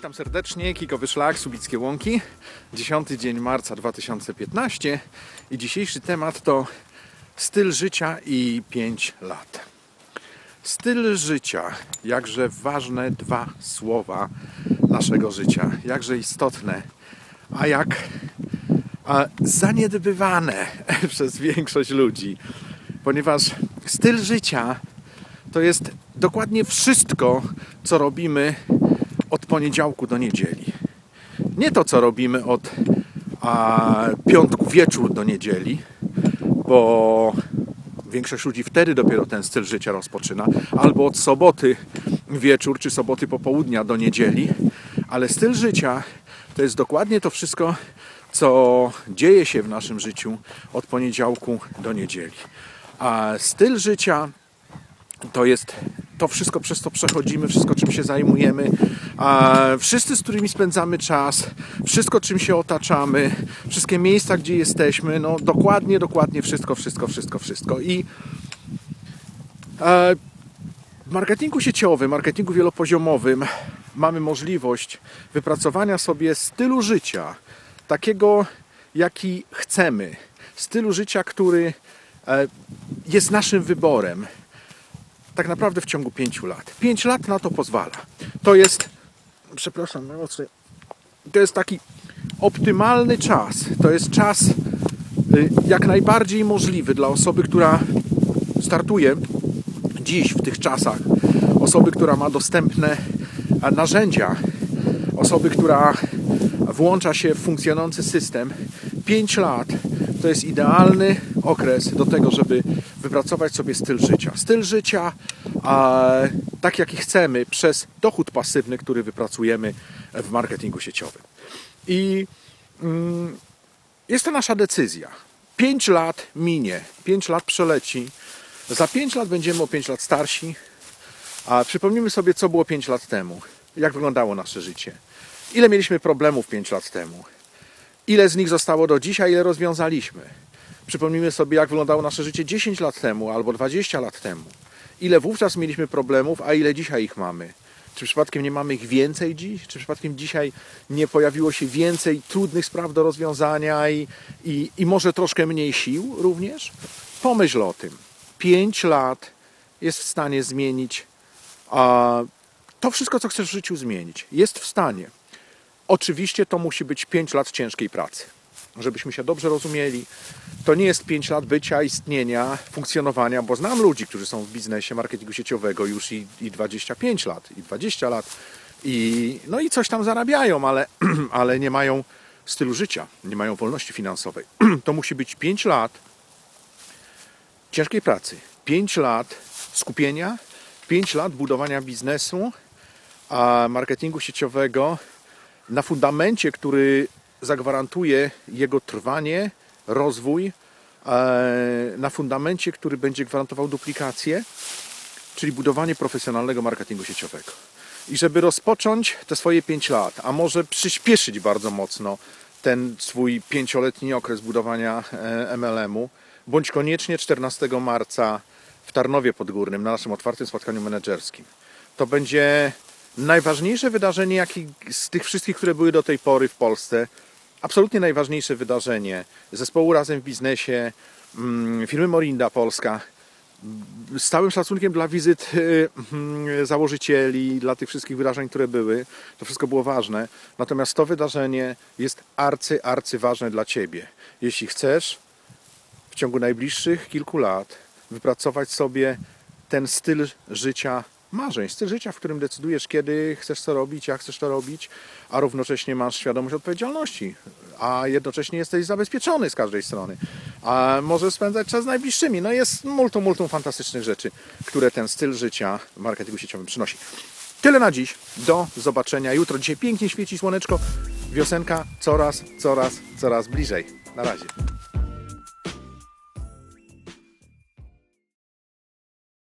Witam serdecznie, Kikowy Szlak, Subickie Łąki. 10 dzień marca 2015 i dzisiejszy temat to styl życia i 5 lat. Styl życia, jakże ważne dwa słowa naszego życia, jakże istotne, a jak a zaniedbywane przez większość ludzi, ponieważ styl życia to jest dokładnie wszystko, co robimy od poniedziałku do niedzieli. Nie to, co robimy od a, piątku wieczór do niedzieli, bo większość ludzi wtedy dopiero ten styl życia rozpoczyna, albo od soboty wieczór czy soboty popołudnia do niedzieli, ale styl życia to jest dokładnie to wszystko, co dzieje się w naszym życiu od poniedziałku do niedzieli. A styl życia to jest to wszystko, przez co przechodzimy, wszystko, czym się zajmujemy, wszyscy, z którymi spędzamy czas, wszystko, czym się otaczamy, wszystkie miejsca, gdzie jesteśmy, no dokładnie, dokładnie wszystko, wszystko, wszystko, wszystko. I e, w marketingu sieciowym, marketingu wielopoziomowym mamy możliwość wypracowania sobie stylu życia, takiego, jaki chcemy, stylu życia, który e, jest naszym wyborem tak naprawdę w ciągu pięciu lat. Pięć lat na to pozwala. To jest, przepraszam, to jest taki optymalny czas. To jest czas y, jak najbardziej możliwy dla osoby, która startuje dziś w tych czasach. Osoby, która ma dostępne narzędzia. Osoby, która włącza się w funkcjonujący system. Pięć lat to jest idealny okres do tego, żeby wypracować sobie styl życia. Styl życia a, tak, jaki chcemy, przez dochód pasywny, który wypracujemy w marketingu sieciowym. I mm, jest to nasza decyzja. 5 lat minie, 5 lat przeleci. Za 5 lat będziemy o 5 lat starsi. A przypomnijmy sobie, co było 5 lat temu. Jak wyglądało nasze życie. Ile mieliśmy problemów 5 lat temu. Ile z nich zostało do dzisiaj, ile rozwiązaliśmy. Przypomnijmy sobie, jak wyglądało nasze życie 10 lat temu albo 20 lat temu. Ile wówczas mieliśmy problemów, a ile dzisiaj ich mamy. Czy przypadkiem nie mamy ich więcej dziś? Czy przypadkiem dzisiaj nie pojawiło się więcej trudnych spraw do rozwiązania i, i, i może troszkę mniej sił również? Pomyśl o tym. 5 lat jest w stanie zmienić a, to wszystko, co chcesz w życiu zmienić. Jest w stanie. Oczywiście to musi być 5 lat ciężkiej pracy żebyśmy się dobrze rozumieli, to nie jest 5 lat bycia, istnienia, funkcjonowania, bo znam ludzi, którzy są w biznesie marketingu sieciowego już i, i 25 lat, i 20 lat, i, no i coś tam zarabiają, ale, ale nie mają stylu życia, nie mają wolności finansowej. To musi być 5 lat ciężkiej pracy, 5 lat skupienia, 5 lat budowania biznesu, a marketingu sieciowego na fundamencie, który zagwarantuje jego trwanie, rozwój e, na fundamencie, który będzie gwarantował duplikację, czyli budowanie profesjonalnego marketingu sieciowego. I żeby rozpocząć te swoje 5 lat, a może przyspieszyć bardzo mocno ten swój pięcioletni okres budowania e, MLM-u, bądź koniecznie 14 marca w Tarnowie Podgórnym na naszym otwartym spotkaniu menedżerskim. To będzie najważniejsze wydarzenie jakie z tych wszystkich, które były do tej pory w Polsce absolutnie najważniejsze wydarzenie zespołu Razem w Biznesie, mm, firmy Morinda Polska. Z całym szacunkiem dla wizyt y, mm, założycieli, dla tych wszystkich wydarzeń, które były, to wszystko było ważne. Natomiast to wydarzenie jest arcy, arcy ważne dla Ciebie. Jeśli chcesz w ciągu najbliższych kilku lat wypracować sobie ten styl życia marzeń, styl życia, w którym decydujesz, kiedy chcesz to robić, jak chcesz to robić, a równocześnie masz świadomość odpowiedzialności, a jednocześnie jesteś zabezpieczony z każdej strony, a możesz spędzać czas z najbliższymi. No jest multum, multum fantastycznych rzeczy, które ten styl życia w marketingu sieciowym przynosi. Tyle na dziś. Do zobaczenia jutro. Dzisiaj pięknie świeci słoneczko. Wiosenka coraz, coraz, coraz bliżej. Na razie.